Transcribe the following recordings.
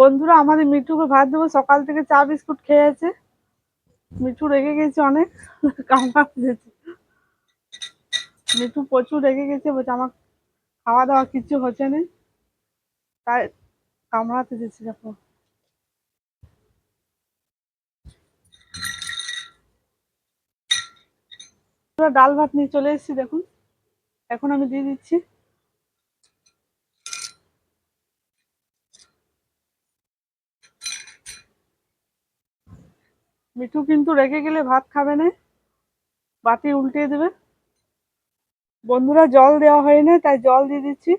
বন্ধুরা, আমাদের মিঠুকে ভাত দেবো। সকাল থেকে চা বিস্কুট খেয়েছে। মিঠু রেগে গেছে অনেক। দিয়েছে। মিঠু প্রচুর রেগে গেছে, বলছে আমার খাওয়া দাওয়া কিছু হচ্ছে না। তাই কামড়াতে দিয়েছে দেখো। ডাল ভাত নিয়ে চলে এসেছি, দেখুন। এখন আমি দিয়ে দিচ্ছি। মিঠু কিন্তু রেগে গেলে ভাত খাবে না। বাতি উল্টিয়ে দেবে। বন্ধুরা জল দেওয়া হয়নি, তাই জল দিয়ে দিচ্ছি।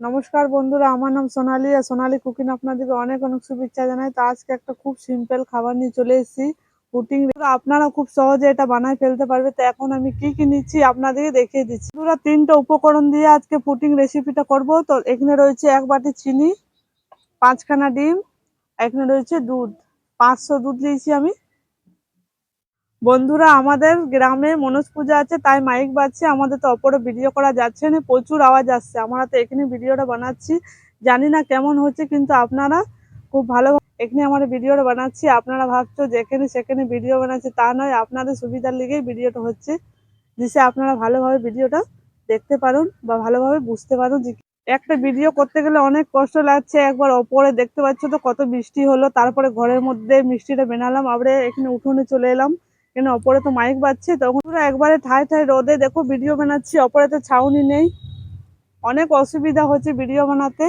নমস্কার বন্ধুরা, আমার নাম সোনালি। আর সোনালি কুকিং আপনাদেরকে অনেক অনেক শুভেচ্ছা জানাই। তো আজকে একটা খুব সিম্পল খাবার নিয়ে চলে এসেছি। পুটিং আপনারা খুব সহজে এটা বানায় ফেলতে পারবে। তো এখন আমি কি কি নিচ্ছি আপনাদেরকে দেখিয়ে দিচ্ছি। পুরো তিনটা উপকরণ দিয়ে আজকে পুটিং রেসিপিটা করব। তো এখানে রয়েছে এক বাটি চিনি, পাঁচখানা ডিম, এখানে রয়েছে দুধ। পাঁচশো দুধ নিয়েছি আমি। বন্ধুরা, আমাদের গ্রামে মনোজ পূজা আছে, তাই মাইক বাজছে। আমাদের তো অপরে ভিডিও করা যাচ্ছে না, প্রচুর আওয়াজ আসছে। আমরা তো এখানে ভিডিওটা বানাচ্ছি। জানি না কেমন হচ্ছে, কিন্তু আপনারা খুব ভালো এখানে আমার ভিডিওটা বানাচ্ছি। আপনারা ভাবছ যেখানে সেখানে ভিডিও বানাচ্ছি, তা নয়, আপনাদের সুবিধার লিগেই ভিডিওটা হচ্ছে। দিশে আপনারা ভালোভাবে ভিডিওটা দেখতে পারুন বা ভালোভাবে বুঝতে পারুন যে একটা ভিডিও করতে গেলে অনেক কষ্ট লাগছে। একবার ওপরে দেখতে পাচ্ছ তো কত বৃষ্টি হলো। তারপরে ঘরের মধ্যে মিষ্টিটা বেনালাম। আবার এখানে উঠোনে চলে এলাম। এখানে ওপরে তো মাইক বাজছে। তখন পুরো একবারে ঠায় ঠায় রোদে দেখো ভিডিও বানাচ্ছি। ওপরে তো ছাউনি নেই। অনেক অসুবিধা হচ্ছে ভিডিও বানাতে।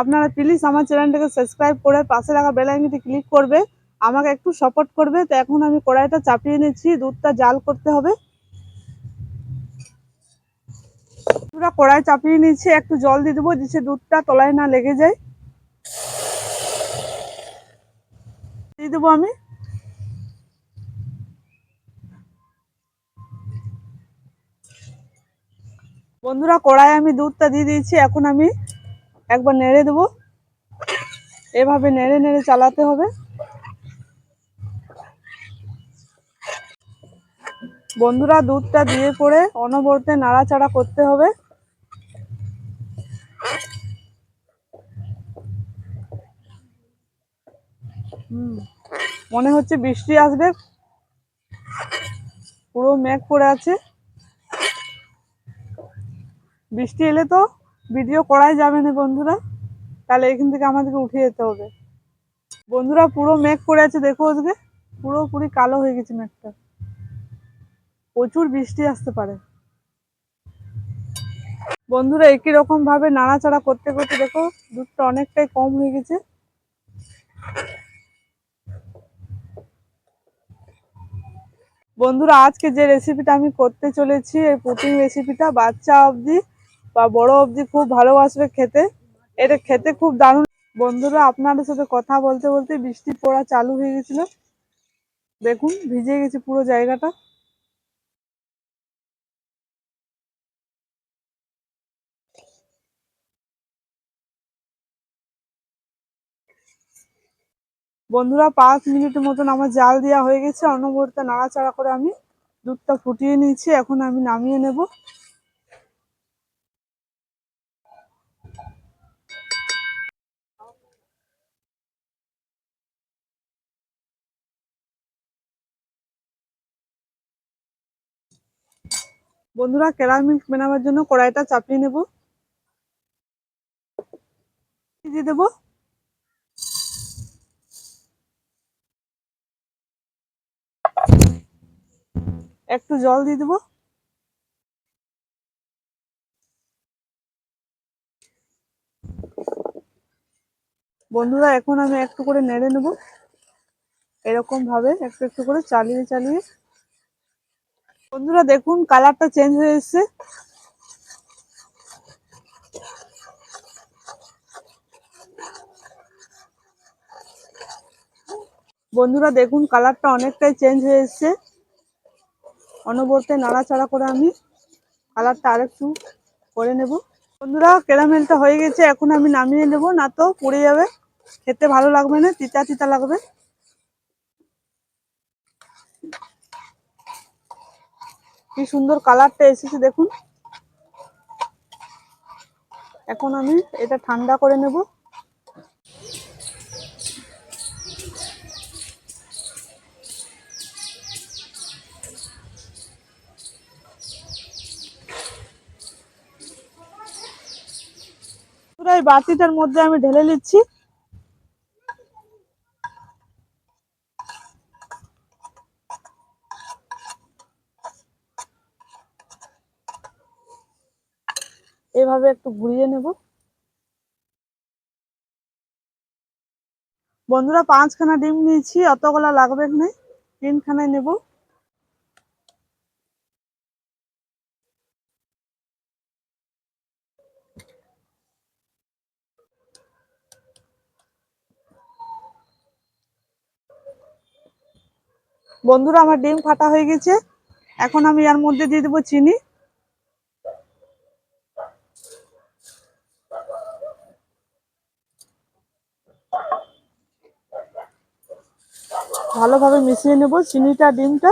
আপনারা প্লিজ আমার চ্যানেলটাকে সাবস্ক্রাইব করে পাশে রাখা বেল আইকনটি ক্লিক করবে, আমাকে একটু সাপোর্ট করবে। তো এখন আমি কড়াইটা চাপিয়ে নিচ্ছি, দুধটা জাল করতে হবে। পুরো কড়াই চাপিয়ে নিচ্ছি, একটু জল দিয়ে দেবো যাতে দুধটা তলায় না লেগে যায়। দিয়ে দেবো আমি। বন্ধুরা কড়াই আমি দুধটা দিয়ে দিয়েছি, এখন আমি একবার নেড়ে দেবো। এভাবে নেড়ে নেড়ে চালাতে হবে। বন্ধুরা, দুধটা দিয়ে পরে অনবরতে নাড়াচাড়া করতে হবে। মনে হচ্ছে বৃষ্টি আসবে। পুরো মেঘ পড়ে আছে। বৃষ্টি এলে তো ভিডিও করাই যাবে না বন্ধুরা। তাহলে এখান থেকে আমাদেরকে উঠে যেতে হবে। বন্ধুরা পুরো মেঘ পড়ে আছে, দেখো আজকে। পুরোপুরি কালো হয়ে গেছে মেঘটা। প্রচুর বৃষ্টি আসতে পারে। বন্ধুরা একই রকম ভাবে নাড়াচাড়া করতে করতে দেখো, দুধটা অনেকটাই কম হয়ে গেছে। বন্ধুরা আজকে যে রেসিপিটা আমি করতে চলেছি, এই পুটিং রেসিপিটা বাচ্চা অবধি বা বড় অবধি খুব ভালোবাসবে খেতে, এটা খেতে খুব দারুণ। বন্ধুরা, আপনাদের সাথে কথা বলতে বলতে বৃষ্টি পড়া চালু হয়ে গেছিল। দেখুন, ভিজে গেছে পুরো জায়গাটা। বন্ধুরা, পাঁচ মিনিটের মতন আমার জাল দেওয়া হয়ে গেছে। অনবরতে নাড়াচাড়া করে আমি দুধটা ফুটিয়ে নিয়েছি এখন আমি নামিয়ে নেব। বন্ধুরা কেরামিক বানাবার জন্য কড়াইটা চাপিয়ে নেব। দিয়ে দেবো। একটু জল দিয়ে দেবো। বন্ধুরা, এখন আমি একটু করে নেড়ে নেব। এরকম ভাবে একটু একটু করে চালিয়ে চালিয়ে বন্ধুরা, দেখুন কালারটা চেঞ্জ হয়ে এসছে। বন্ধুরা, দেখুন কালারটা অনেকটাই চেঞ্জ হয়ে এসছে। অনবরতে নাড়াচাড়া করে আমি কালারটা আরেকটু করে নেব। বন্ধুরা ক্যারামেলটা হয়ে গেছে, এখন আমি নামিয়ে নেব, না তো পুড়ে যাবে। খেতে ভালো লাগবে না, তিতা তিতা লাগবে। কি সুন্দর কালারটা এসেছে দেখুন। এখন আমি এটা ঠান্ডা করে নেব। পুরো এই মধ্যে আমি ঢেলে নিচ্ছি। এভাবে একটু ঘুরিয়ে নেব। বন্ধুরা, পাঁচখানা ডিম নিয়েছি, অতগুলা লাগবে না তিনখানায় নেব। বন্ধুরা, আমার ডিম ফাটা হয়ে গেছে। এখন আমি এর মধ্যে দিয়ে দেবো চিনি। ভালোভাবে মিশিয়ে নেব, চিনিটা, ডিমটা।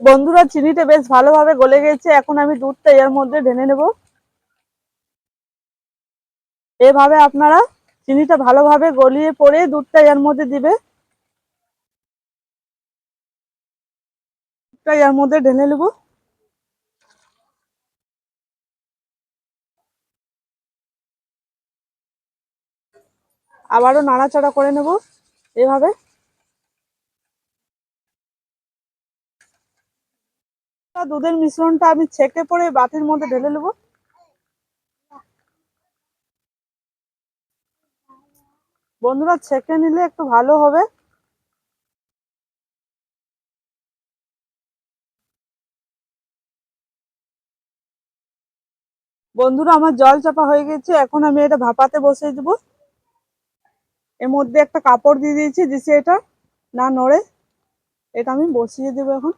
বন্ধুরা, চিনিটা বেশ ভালোভাবে গলে গেছে। এখন আমি দুধটা এর মধ্যে ঢেলে নেব। এভাবে আপনারা চিনিটা ভালোভাবে গলিয়ে পরে দুধটা এর মধ্যে দিবে। দুধটা এর মধ্যে ঢেলে নেব। আবারও নাড়াচাড়া করে নেব। এভাবে? দুধের মিশ্রণটা আমি ছেঁকে পরে বাটির মধ্যে ঢেলে নেব। বন্ধুরা, ছেঁকে নিলে একটু ভালো হবে। বন্ধুরা, আমার জল চাপা হয়ে গেছে। এখন আমি এটা ভাপাতে বসিয়ে দেবো। এর মধ্যে একটা কাপড় দিয়ে দিয়েছি দিছি এটা না নড়ে, এটা আমি বসিয়ে দেবো এখন।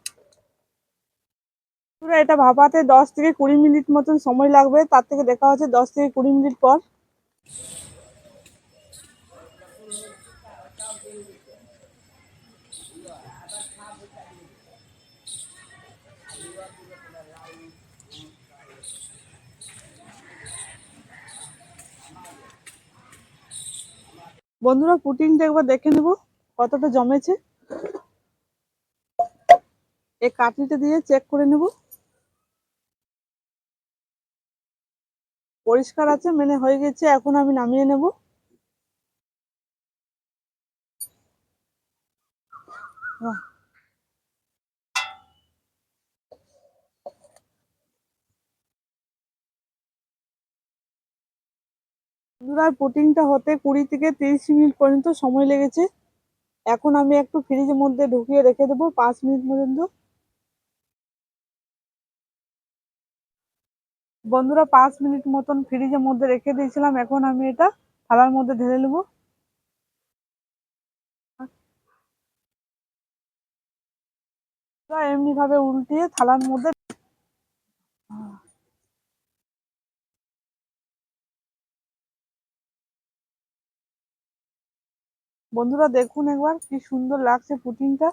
পুরো এটা ভাপাতে দশ থেকে কুড়ি মিনিট মতন সময় লাগবে, তার থেকে দেখা হচ্ছে দশ থেকে কুড়ি মিনিট পর। বন্ধুরা পুটিংটা একবার দেখে নেব, কতটা জমেছে। এই কাঠিটা দিয়ে চেক করে নেব। পরিষ্কার আছে, মেনে হয়ে গেছে, এখন আমি নামিয়ে নেব। বাহ। বন্ধুরা পুটিংটা হতে কুড়ি থেকে তিরিশ মিনিট পর্যন্ত সময় লেগেছে। এখন আমি একটু ফ্রিজের মধ্যে ঢুকিয়ে রেখে দেবো পাঁচ মিনিট পর্যন্ত। বন্ধুরা, পাঁচ মিনিট মতন ফ্রিজের মধ্যে রেখে দিয়েছিলাম। এখন আমি এটা থালার মধ্যে ঢেলে নেব। এমনি ভাবে উল্টিয়ে থালার মধ্যে বন্ধুরা দেখুন একবার কি সুন্দর লাগছে পুটিংটা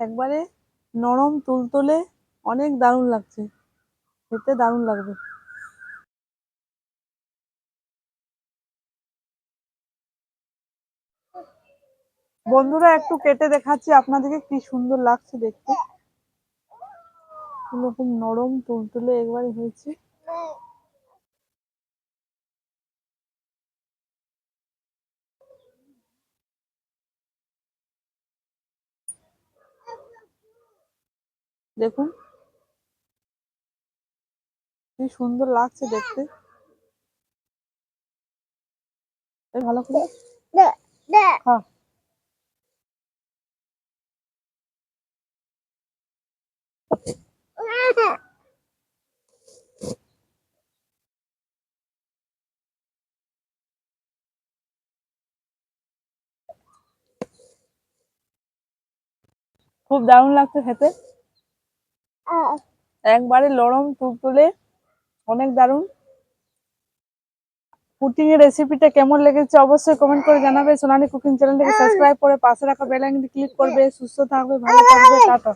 একবারে নরম তুলতুলে, অনেক দারুণ লাগছে। খেতে দারুণ লাগবে। বন্ধুরা একটু কেটে দেখাচ্ছি আপনাদেরকে কি সুন্দর লাগছে দেখতে। নরম তুলতুলে একবারে হয়েছে। দেখুন। কি সুন্দর লাগছে দেখতে। ভালো করে খুব দারুণ লাগছে খেতে। একবারে লরম, তুলতুলে, অনেক দারুণ। পুটিং এর রেসিপিটা কেমন লেগেছে অবশ্যই কমেন্ট করে জানাবে। সোনালি কুকিং চ্যানেলটাকে সাবস্ক্রাইব করে পাশে রাখা বেল আইকনটি ক্লিক করবে। সুস্থ থাকবে, ভালো থাকবে, টাটা।